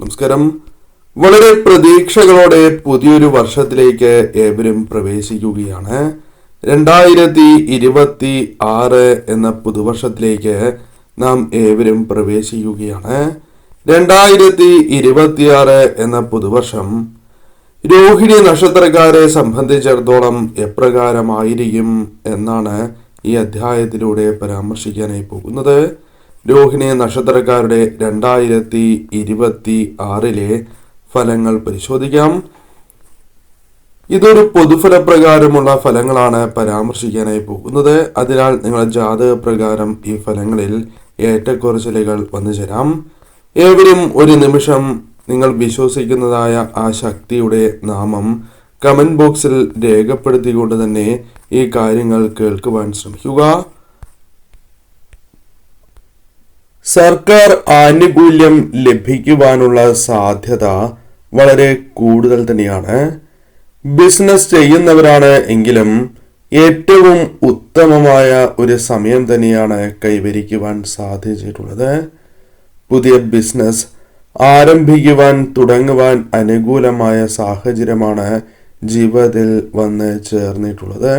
നമസ്കാരം. വളരെ പ്രതീക്ഷകളോടെ പുതിയൊരു വർഷത്തിലേക്ക് ഏവരും പ്രവേശിക്കുകയാണ്. രണ്ടായിരത്തി ഇരുപത്തി ആറ് എന്ന പുതുവർഷത്തിലേക്ക് നാം ഏവരും പ്രവേശിക്കുകയാണ്. രണ്ടായിരത്തി ഇരുപത്തിയാറ് എന്ന പുതുവർഷം രോഹിണി നക്ഷത്രക്കാരെ സംബന്ധിച്ചിടത്തോളം എപ്രകാരമായിരിക്കും എന്നാണ് ഈ അധ്യായത്തിലൂടെ പരാമർശിക്കാനായി പോകുന്നത്. രോഹിണി നക്ഷത്രക്കാരുടെ രണ്ടായിരത്തി ഇരുപത്തി ആറിലെ ഫലങ്ങൾ പരിശോധിക്കാം. ഇതൊരു പൊതുഫലപ്രകാരമുള്ള ഫലങ്ങളാണ് പരാമർശിക്കാനായി പോകുന്നത്. അതിനാൽ നിങ്ങളുടെ ജാതക പ്രകാരം ഈ ഫലങ്ങളിൽ ഏറ്റക്കുറച്ചിലുകൾ വന്നു ചേരാം. ഏവരും ഒരു നിമിഷം നിങ്ങൾ വിശ്വസിക്കുന്നതായ ആ ശക്തിയുടെ നാമം കമന്റ് ബോക്സിൽ രേഖപ്പെടുത്തിക്കൊണ്ട് തന്നെ ഈ കാര്യങ്ങൾ കേൾക്കുവാൻ ശ്രമിക്കുക. സർക്കാർ ആനുകൂല്യം ലഭിക്കുവാനുള്ള സാധ്യത വളരെ കൂടുതൽ തന്നെയാണ്. ബിസിനസ് ചെയ്യുന്നവരാണ് എങ്കിലും ഏറ്റവും ഉത്തമമായ ഒരു സമയം തന്നെയാണ് കൈവരിക്കുവാൻ സാധിച്ചിട്ടുള്ളത്. പുതിയ ബിസിനസ് ആരംഭിക്കുവാൻ തുടങ്ങുവാൻ അനുകൂലമായ സാഹചര്യമാണ് ജീവിതത്തിൽ വന്ന് ചേർന്നിട്ടുള്ളത്.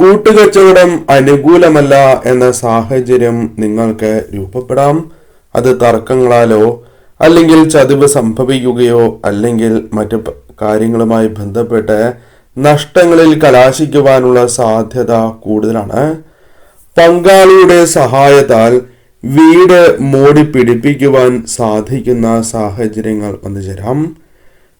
കൂട്ടുകച്ചവടം അനുകൂലമല്ല എന്ന സാഹചര്യം നിങ്ങൾക്ക് രൂപപ്പെടാം. അത് തർക്കങ്ങളാലോ അല്ലെങ്കിൽ ചതിവ് സംഭവിക്കുകയോ അല്ലെങ്കിൽ മറ്റ് കാര്യങ്ങളുമായി ബന്ധപ്പെട്ട് നഷ്ടങ്ങളിൽ കലാശിക്കുവാനുള്ള സാധ്യത കൂടുതലാണ്. പങ്കാളിയുടെ സഹായത്താൽ വീട് മോടി പിടിപ്പിക്കുവാൻ സാധിക്കുന്ന സാഹചര്യങ്ങൾ വന്നു ചേരാം.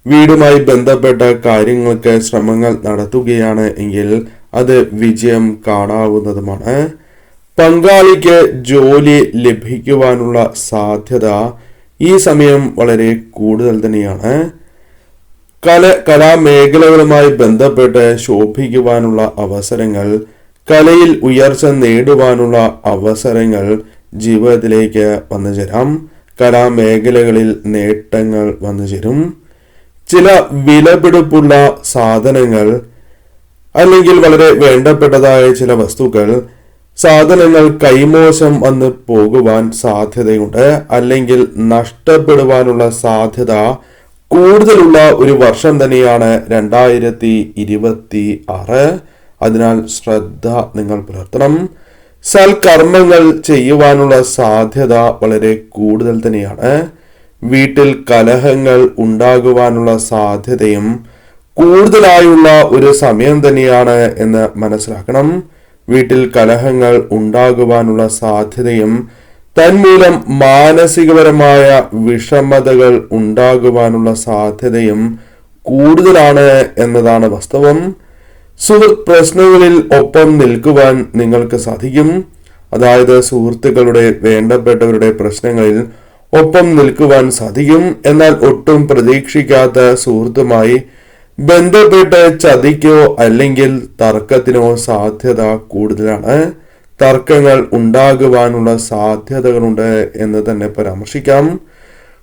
വീടുമായി ബന്ധപ്പെട്ട കാര്യങ്ങൾക്ക് ശ്രമങ്ങൾ നടത്തുകയാണ് എങ്കിൽ അത് വിജയം കാണാവുന്നതുമാണ്. പങ്കാളിക്ക് ജോലി ലഭിക്കുവാനുള്ള സാധ്യത ഈ സമയം വളരെ കൂടുതൽ തന്നെയാണ്. കല കലാമേഖലകളുമായി ബന്ധപ്പെട്ട് ശോഭിക്കുവാനുള്ള അവസരങ്ങൾ കലയിൽ ഉയർച്ച നേടുവാനുള്ള അവസരങ്ങൾ ജീവിതത്തിലേക്ക് വന്നു ചേരാം. കലാമേഖലകളിൽ നേട്ടങ്ങൾ വന്നു ചേരും. ചില വിലപിടിപ്പുള്ള സാധനങ്ങൾ അല്ലെങ്കിൽ വളരെ വേണ്ടപ്പെട്ടതായ ചില വസ്തുക്കൾ സാധനങ്ങൾ കൈമോശം വന്ന് പോകുവാൻ സാധ്യതയുണ്ട്. അല്ലെങ്കിൽ നഷ്ടപ്പെടുവാനുള്ള സാധ്യത കൂടുതലുള്ള ഒരു വർഷം തന്നെയാണ് രണ്ടായിരത്തി ഇരുപത്തി ആറ് അതിനാൽ ശ്രദ്ധ നിങ്ങൾ പുലർത്തണം. സൽക്കർമ്മങ്ങൾ ചെയ്യുവാനുള്ള സാധ്യത വളരെ കൂടുതൽ തന്നെയാണ്. വീട്ടിൽ കലഹങ്ങൾ ഉണ്ടാകുവാനുള്ള സാധ്യതയും കൂടുതലായുള്ള ഒരു സമയം തന്നെയാണ് എന്ന് മനസ്സിലാക്കണം. വീട്ടിൽ കലഹങ്ങൾ ഉണ്ടാകുവാനുള്ള സാധ്യതയും തന്മൂലം മാനസികപരമായ വിഷമതകൾ ഉണ്ടാകുവാനുള്ള സാധ്യതയും കൂടുതലാണ് എന്നതാണ് വാസ്തവം. സുഹൃത്ത് പ്രശ്നങ്ങളിൽ ഒപ്പം നിൽക്കുവാൻ നിങ്ങൾക്ക് സാധിക്കും. അതായത് സുഹൃത്തുക്കളുടെ വേണ്ടപ്പെട്ടവരുടെ പ്രശ്നങ്ങളിൽ ഒപ്പം നിൽക്കുവാൻ സാധിക്കും. എന്നാൽ ഒട്ടും പ്രതീക്ഷിക്കാത്ത സുഹൃത്തുമായി ബന്ധപ്പെട്ട് ചതിക്കോ അല്ലെങ്കിൽ തർക്കത്തിനോ സാധ്യത കൂടുതലാണ്. തർക്കങ്ങൾ ഉണ്ടാകുവാനുള്ള സാധ്യതകളുണ്ട് എന്ന് തന്നെ പരാമർശിക്കാം.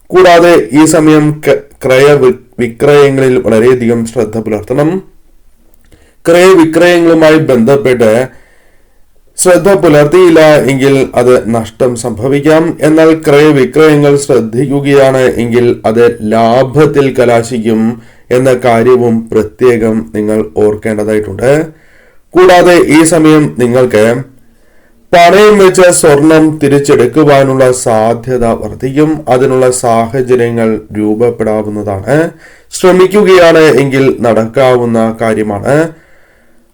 കൂടാതെ ഈ സമയം ക്രയ വിക്രയങ്ങളിൽ വളരെയധികം ശ്രദ്ധ പുലർത്തണം. ക്രയ വിക്രയങ്ങളുമായി ബന്ധപ്പെട്ട് ശ്രദ്ധ പുലർത്തിയില്ല എങ്കിൽ അത് നഷ്ടം സംഭവിക്കാം. എന്നാൽ ക്രയവിക്രയങ്ങൾ ശ്രദ്ധിക്കുകയാണ് എങ്കിൽ അത് ലാഭത്തിൽ കലാശിക്കും. എന്ന കാര്യവും പ്രത്യേകം നിങ്ങൾ ഓർക്കേണ്ടതായിട്ടുണ്ട്. കൂടാതെ ഈ സമയം നിങ്ങൾക്ക് പണയം വെച്ച സ്വർണം തിരിച്ചെടുക്കുവാനുള്ള സാധ്യത വർദ്ധിക്കും. അതിനുള്ള സാഹചര്യങ്ങൾ രൂപപ്പെടാവുന്നതാണ്. ശ്രമിക്കുകയാണ് എങ്കിൽ നടക്കാവുന്ന കാര്യമാണ്.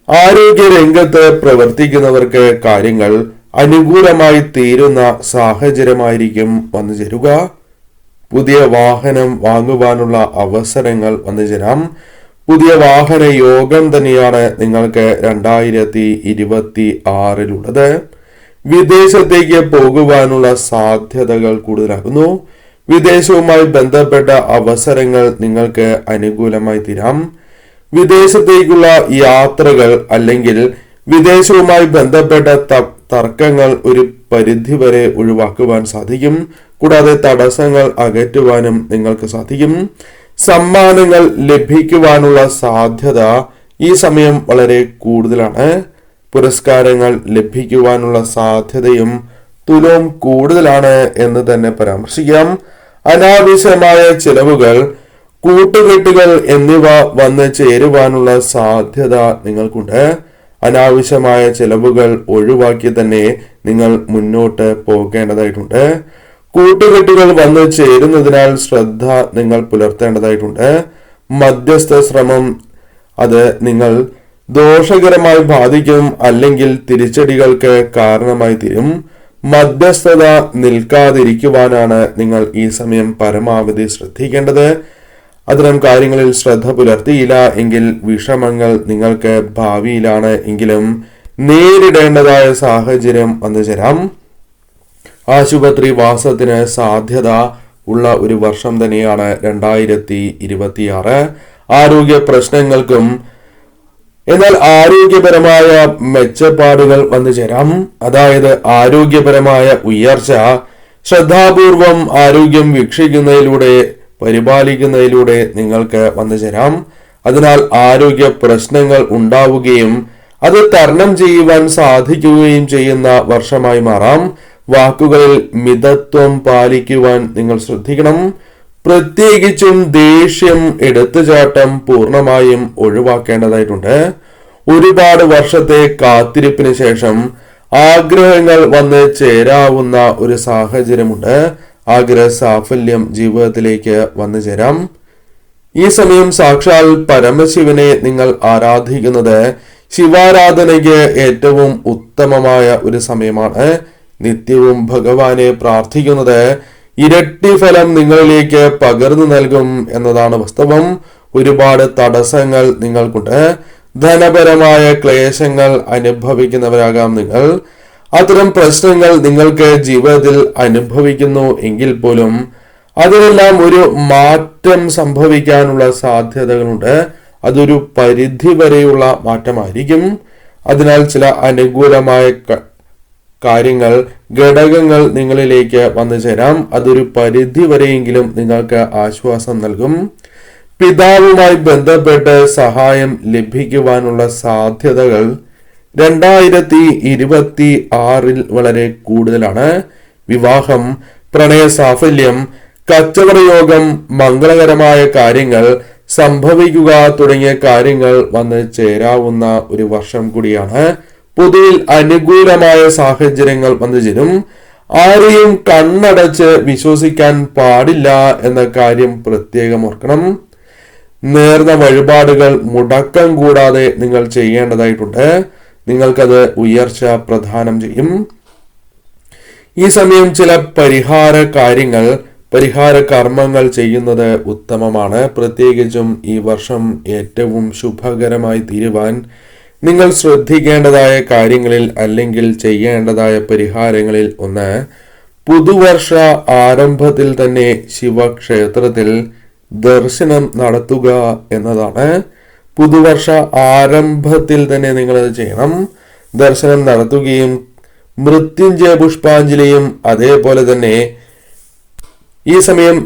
ആരോഗ്യ രംഗത്ത് പ്രവർത്തിക്കുന്നവർക്ക് കാര്യങ്ങൾ അനുകൂലമായി തീരുന്ന സാഹചര്യമായിരിക്കും വന്നു ചേരുക പുതിയ വാഹനം വാങ്ങുവാനുള്ള അവസരങ്ങൾ വന്നു ചേരാം പുതിയ വാഹന യോഗം തന്നെയാണ് നിങ്ങൾക്ക് രണ്ടായിരത്തി ഇരുപത്തി ആറിലുള്ളത് വിദേശത്തേക്ക് പോകുവാനുള്ള സാധ്യതകൾ കൂടുതലാകുന്നു. വിദേശവുമായി ബന്ധപ്പെട്ട അവസരങ്ങൾ നിങ്ങൾക്ക് അനുകൂലമായി തീരാം. വിദേശത്തേക്കുള്ള യാത്രകൾ അല്ലെങ്കിൽ വിദേശവുമായി ബന്ധപ്പെട്ട തർക്കങ്ങൾ ഒരു പരിധിവരെ ഒഴിവാക്കുവാൻ സാധിക്കും. കൂടാതെ തടസ്സങ്ങൾ അകറ്റുവാനും നിങ്ങൾക്ക് സാധിക്കും. സമ്മാനങ്ങൾ ലഭിക്കുവാനുള്ള സാധ്യത ഈ സമയം വളരെ കൂടുതലാണ്. പുരസ്കാരങ്ങൾ ലഭിക്കുവാനുള്ള സാധ്യതയും തുലവും കൂടുതലാണ് എന്ന് തന്നെ പരാമർശിക്കാം. അനാവശ്യമായ ചിലവുകൾ കൂട്ടുകെട്ടുകൾ എന്നിവ വന്ന് ചേരുവാനുള്ള സാധ്യത നിങ്ങൾക്കുണ്ട്. അനാവശ്യമായ ചെലവുകൾ ഒഴിവാക്കി തന്നെ നിങ്ങൾ മുന്നോട്ട് പോകേണ്ടതായിട്ടുണ്ട്. കൂട്ടുകെട്ടുകൾ വന്നു ചേരുന്നതിനാൽ ശ്രദ്ധ നിങ്ങൾ പുലർത്തേണ്ടതായിട്ടുണ്ട്. മധ്യസ്ഥ ശ്രമം അത് നിങ്ങൾ ദോഷകരമായി ബാധിക്കും അല്ലെങ്കിൽ തിരിച്ചടികൾക്ക് കാരണമായി തീരും. മധ്യസ്ഥത നിൽക്കാതിരിക്കുവാനാണ് നിങ്ങൾ ഈ സമയം പരമാവധി ശ്രദ്ധിക്കേണ്ടത്. അത്തരം കാര്യങ്ങളിൽ ശ്രദ്ധ പുലർത്തിയില്ല എങ്കിൽ വിഷമങ്ങൾ നിങ്ങൾക്ക് ഭാവിയിലാണ് എങ്കിലും നേരിടേണ്ടതായ സാഹചര്യം വന്നു ചേരാം. ആശുപത്രി വാസത്തിന് സാധ്യത ഉള്ള ഒരു വർഷം തന്നെയാണ് രണ്ടായിരത്തി ഇരുപത്തിയാറ്. ആരോഗ്യ പ്രശ്നങ്ങൾക്കും എന്നാൽ ആരോഗ്യപരമായ മെച്ചപ്പാടുകൾ വന്നു ചേരാം. അതായത് ആരോഗ്യപരമായ ഉയർച്ച ശ്രദ്ധാപൂർവം ആരോഗ്യം വീക്ഷിക്കുന്നതിലൂടെ പരിപാലിക്കുന്നതിലൂടെ നിങ്ങൾക്ക് വന്നു ചേരാം. അതിനാൽ ആരോഗ്യ പ്രശ്നങ്ങൾ ഉണ്ടാവുകയും അത് തരണം ചെയ്യുവാൻ സാധിക്കുകയും ചെയ്യുന്ന വർഷമായി മാറാം. വാക്കുകളിൽ മിതത്വം പാലിക്കുവാൻ നിങ്ങൾ ശ്രദ്ധിക്കണം. പ്രത്യേകിച്ചും ദേഷ്യം എടുത്തുചാട്ടം പൂർണമായും ഒഴിവാക്കേണ്ടതായിട്ടുണ്ട്. ഒരുപാട് വർഷത്തെ കാത്തിരിപ്പിന് ശേഷം ആഗ്രഹങ്ങൾ വന്ന് ചേരാവുന്ന ഒരു സാഹചര്യമുണ്ട്. ആഗ്രഹ സാഫല്യം ജീവിതത്തിലേക്ക് വന്നു ചേരാം. ഈ സമയം സാക്ഷാൽ പരമശിവനെ നിങ്ങൾ ആരാധിക്കുന്നത് ശിവാരാധനയ്ക്ക് ഏറ്റവും ഉത്തമമായ ഒരു സമയമാണ്. നിത്യവും ഭഗവാനെ പ്രാർത്ഥിക്കുന്നത് ഇരട്ടി ഫലം നിങ്ങളിലേക്ക് പകർന്നു നൽകും എന്നതാണ് വാസ്തവം. ഒരുപാട് തടസ്സങ്ങൾ നിങ്ങൾക്കുണ്ട്. ധനപരമായ ക്ലേശങ്ങൾ അനുഭവിക്കുന്നവരാകാം നിങ്ങൾ. അത്തരം പ്രശ്നങ്ങൾ നിങ്ങൾക്ക് ജീവിതത്തിൽ അനുഭവിക്കുന്നു എങ്കിൽ പോലും അതിനെല്ലാം ഒരു മാറ്റം സംഭവിക്കാനുള്ള സാധ്യതകളുണ്ട്. അതൊരു പരിധി വരെയുള്ള മാറ്റമായിരിക്കും. അതിനാൽ ചില അനുകൂലമായ കാര്യങ്ങൾ ഘടകങ്ങൾ നിങ്ങളിലേക്ക് വന്നു ചേരാം. അതൊരു പരിധി വരെയെങ്കിലും നിങ്ങൾക്ക് ആശ്വാസം നൽകും. പിതാവുമായി ബന്ധപ്പെട്ട് സഹായം ലഭിക്കുവാനുള്ള സാധ്യതകൾ രണ്ടായിരത്തി ഇരുപത്തി ആറിൽ വളരെ കൂടുതലാണ്. വിവാഹം പ്രണയ സാഫല്യം കച്ചവടയോഗം മംഗളകരമായ കാര്യങ്ങൾ സംഭവിക്കുക തുടങ്ങിയ കാര്യങ്ങൾ വന്ന് ചേരാവുന്ന ഒരു വർഷം കൂടിയാണ്. പൊതുവിൽ അനുകൂലമായ സാഹചര്യങ്ങൾ വന്നു ചേരും. ആരെയും കണ്ണടച്ച് വിശ്വസിക്കാൻ പാടില്ല എന്ന കാര്യം പ്രത്യേകം ഓർക്കണം. നേർന്ന വഴിപാടുകൾ മുടക്കം കൂടാതെ നിങ്ങൾ ചെയ്യേണ്ടതായിട്ടുണ്ട്. നിങ്ങൾക്കത് ഉയർച്ച പ്രദാനം ചെയ്യും. ഈ സമയം ചില പരിഹാര കാര്യങ്ങൾ പരിഹാര കർമ്മങ്ങൾ ചെയ്യുന്നത് ഉത്തമമാണ്. പ്രത്യേകിച്ചും ഈ വർഷം ഏറ്റവും ശുഭകരമായി തീരുവാൻ നിങ്ങൾ ശ്രദ്ധിക്കേണ്ടതായ കാര്യങ്ങളിൽ അല്ലെങ്കിൽ ചെയ്യേണ്ടതായ പരിഹാരങ്ങളിൽ ഒന്ന് പുതുവർഷ ആരംഭത്തിൽ തന്നെ ശിവക്ഷേത്രത്തിൽ ദർശനം നടത്തുക എന്നതാണ്. പുതുവർഷ ആരംഭത്തിൽ തന്നെ നിങ്ങൾ അത് ചെയ്യണം. ദർശനം നടത്തുകയും മൃത്യുഞ്ജയ പുഷ്പാഞ്ജലിയും അതേപോലെ തന്നെ ഈ സമയം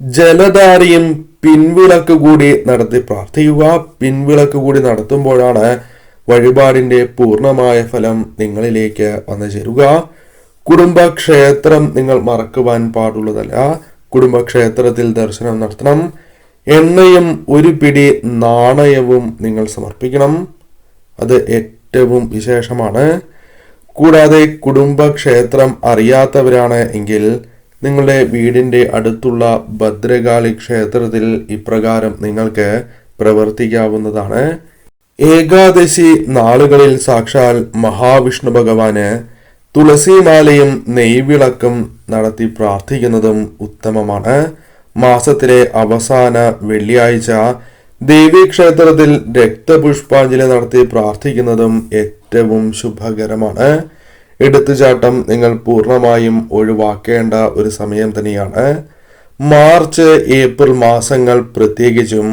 ജലധാരയും പിൻവിളക്ക് കൂടി നടത്തി പ്രാർത്ഥിക്കുക. പിൻവിളക്ക് കൂടി നടത്തുമ്പോഴാണ് വഴിപാടിന്റെ പൂർണമായ ഫലം നിങ്ങളിലേക്ക് വന്നു ചേരുക. കുടുംബക്ഷേത്രം നിങ്ങൾ മറക്കുവാൻ പാടുള്ളതല്ല. കുടുംബക്ഷേത്രത്തിൽ ദർശനം നടത്തണം. എണ്ണയും ഒരു പിടി നാണയവും നിങ്ങൾ സമർപ്പിക്കണം. അത് ഏറ്റവും വിശേഷമാണ്. കൂടാതെ കുടുംബക്ഷേത്രം അറിയാത്തവരാണ് എങ്കിൽ നിങ്ങളുടെ വീടിന്റെ അടുത്തുള്ള ഭദ്രകാളി ക്ഷേത്രത്തിൽ ഇപ്രകാരം നിങ്ങൾക്ക് പ്രവർത്തിക്കാവുന്നതാണ്. ഏകാദശി നാളുകളിൽ സാക്ഷാൽ മഹാവിഷ്ണു ഭഗവാന് തുളസിമാലയും നെയ്വിളക്കും നടത്തി പ്രാർത്ഥിക്കുന്നതും ഉത്തമമാണ്. മാസത്തിലെ അവസാന വെള്ളിയാഴ്ച ദേവീക്ഷേത്രത്തിൽ രക്തപുഷ്പാഞ്ജലി നടത്തി പ്രാർത്ഥിക്കുന്നതും ഏറ്റവും ശുഭകരമാണ്. എടുത്തുചാട്ടം നിങ്ങൾ പൂർണമായും ഒഴിവാക്കേണ്ട ഒരു സമയം തന്നെയാണ്. മാർച്ച് ഏപ്രിൽ മാസങ്ങൾ പ്രത്യേകിച്ചും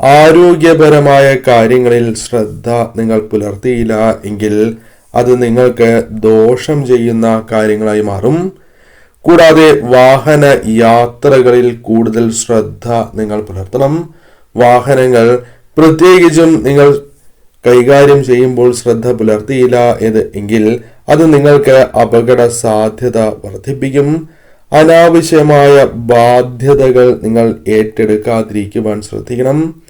ആരോഗ്യപരമായ കാര്യങ്ങളിൽ ശ്രദ്ധ നിങ്ങൾ പുലർത്തിയില്ല എങ്കിൽ അത് നിങ്ങൾക്ക് ദോഷം ചെയ്യുന്ന കാര്യങ്ങളായി മാറും. കൂടാതെ വാഹന യാത്രകളിൽ കൂടുതൽ ശ്രദ്ധ നിങ്ങൾ പുലർത്തണം. വാഹനങ്ങൾ പ്രത്യേകിച്ചും നിങ്ങൾ കൈകാര്യം ചെയ്യുമ്പോൾ ശ്രദ്ധ പുലർത്തിയില്ല എന്ന് എങ്കിൽ അത് നിങ്ങൾക്ക് അപകട സാധ്യത വർദ്ധിപ്പിക്കും. അനാവശ്യമായ ബാധ്യതകൾ നിങ്ങൾ ഏറ്റെടുക്കാതിരിക്കുവാൻ ശ്രദ്ധിക്കണം.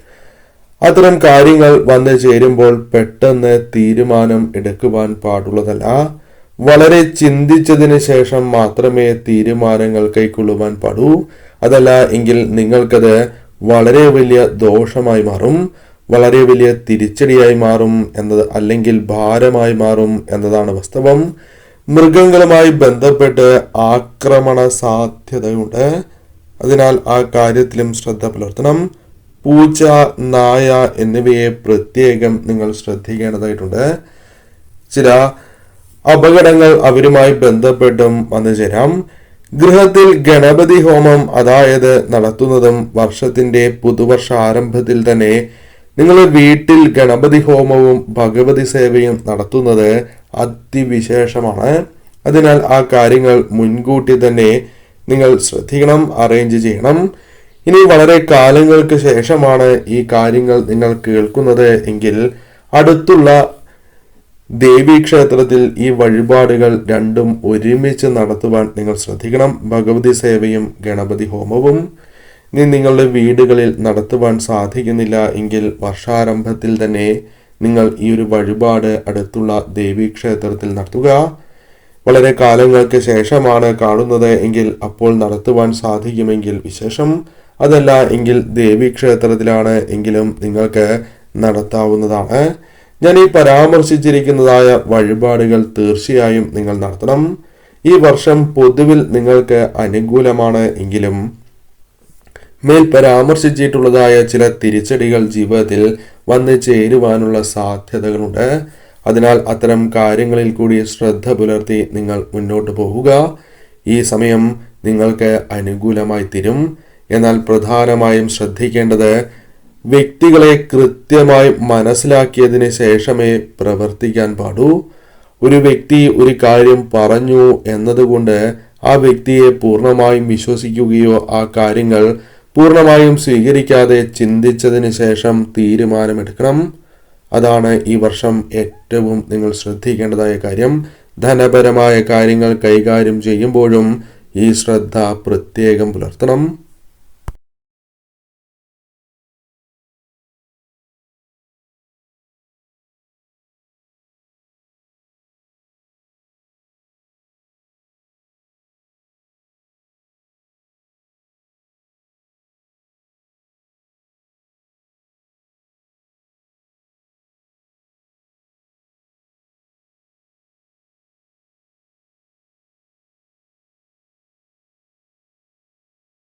അത്തരം കാര്യങ്ങൾ വന്നു ചേരുമ്പോൾ പെട്ടെന്ന് തീരുമാനം എടുക്കുവാൻ പാടുള്ളതല്ല. വളരെ ചിന്തിച്ചതിന് ശേഷം മാത്രമേ തീരുമാനങ്ങൾ കൈക്കൊള്ളുവാൻ പാടൂ. അതല്ല എങ്കിൽ നിങ്ങൾക്കത് വളരെ വലിയ ദോഷമായി മാറും. വളരെ വലിയ തിരിച്ചടിയായി മാറും എന്നത് അല്ലെങ്കിൽ ഭാരമായി മാറും എന്നതാണ് വാസ്തവം. മൃഗങ്ങളുമായി ബന്ധപ്പെട്ട് ആക്രമണ സാധ്യതയുണ്ട്. അതിനാൽ ആ കാര്യത്തിലും ശ്രദ്ധ പുലർത്തണം. പൂച്ച നായ എന്നിവയെ പ്രത്യേകം നിങ്ങൾ ശ്രദ്ധിക്കേണ്ടതായിട്ടുണ്ട്. ചില അപകടങ്ങൾ അവരുമായി ബന്ധപ്പെട്ടും വന്നു ചേരാം. ഗൃഹത്തിൽ ഗണപതി ഹോമം അതായത് നടത്തുന്നതും വർഷത്തിന്റെ പുതുവർഷ ആരംഭത്തിൽ തന്നെ നിങ്ങൾ വീട്ടിൽ ഗണപതി ഹോമവും ഭഗവതി സേവയും നടത്തുന്നത് അതിവിശേഷമാണ്. അതിനാൽ ആ കാര്യങ്ങൾ മുൻകൂട്ടി തന്നെ നിങ്ങൾ ശ്രദ്ധിക്കണം അറേഞ്ച് ചെയ്യണം. ഇനി വളരെ കാലങ്ങൾക്ക് ശേഷമാണ് ഈ കാര്യങ്ങൾ നിങ്ങൾ കേൾക്കുന്നത്. എങ്കിൽ അടുത്തുള്ള ദേവീക്ഷേത്രത്തിൽ ഈ വഴിപാടുകൾ രണ്ടും ഒരുമിച്ച് നടത്തുവാൻ നിങ്ങൾ ശ്രദ്ധിക്കണം. ഭഗവതി സേവയും ഗണപതി ഹോമവും. ഇനി നിങ്ങളുടെ വീടുകളിൽ നടത്തുവാൻ സാധിക്കുന്നില്ല എങ്കിൽ വർഷാരംഭത്തിൽ തന്നെ നിങ്ങൾ ഈ ഒരു വഴിപാട് അടുത്തുള്ള ദേവീക്ഷേത്രത്തിൽ നടത്തുക. വളരെ കാലങ്ങൾക്ക് ശേഷമാണ് കാണുന്നത് എങ്കിൽ അപ്പോൾ നടത്തുവാൻ സാധിക്കുമെങ്കിൽ വിശേഷം. അതല്ല എങ്കിൽ ദേവീക്ഷേത്രത്തിലാണ് എങ്കിലും നിങ്ങൾക്ക് നടത്താവുന്നതാണ്. ഞാൻ ഈ പരാമർശിച്ചിരിക്കുന്നതായ വഴിപാടുകൾ തീർച്ചയായും നിങ്ങൾ നടത്തണം. ഈ വർഷം പൊതുവിൽ നിങ്ങൾക്ക് അനുകൂലമാണ് എങ്കിലും മേൽ പരാമർശിച്ചിട്ടുള്ളതായ ചില തിരിച്ചടികൾ ജീവിതത്തിൽ വന്നു ചേരുവാനുള്ള സാധ്യതകളുണ്ട്. അതിനാൽ അത്തരം കാര്യങ്ങളിൽ കൂടി ശ്രദ്ധ പുലർത്തി നിങ്ങൾ മുന്നോട്ട് പോവുക. ഈ സമയം നിങ്ങൾക്ക് അനുകൂലമായി തീരും. എന്നാൽ പ്രധാനമായും ശ്രദ്ധിക്കേണ്ടത് വ്യക്തികളെ കൃത്യമായി മനസ്സിലാക്കിയതിന് ശേഷമേ പ്രവർത്തിക്കാൻ പാടൂ. ഒരു വ്യക്തി ഒരു കാര്യം പറഞ്ഞു എന്നതുകൊണ്ട് ആ വ്യക്തിയെ പൂർണമായും വിശ്വസിക്കുകയോ ആ കാര്യങ്ങൾ പൂർണമായും സ്വീകരിക്കാതെ ചിന്തിച്ചതിന് ശേഷം തീരുമാനമെടുക്കണം. അതാണ് ഈ വർഷം ഏറ്റവും നിങ്ങൾ ശ്രദ്ധിക്കേണ്ടതായ കാര്യം. ധനപരമായ കാര്യങ്ങൾ കൈകാര്യം ചെയ്യുമ്പോഴും ഈ ശ്രദ്ധ പ്രത്യേകം പുലർത്തണം.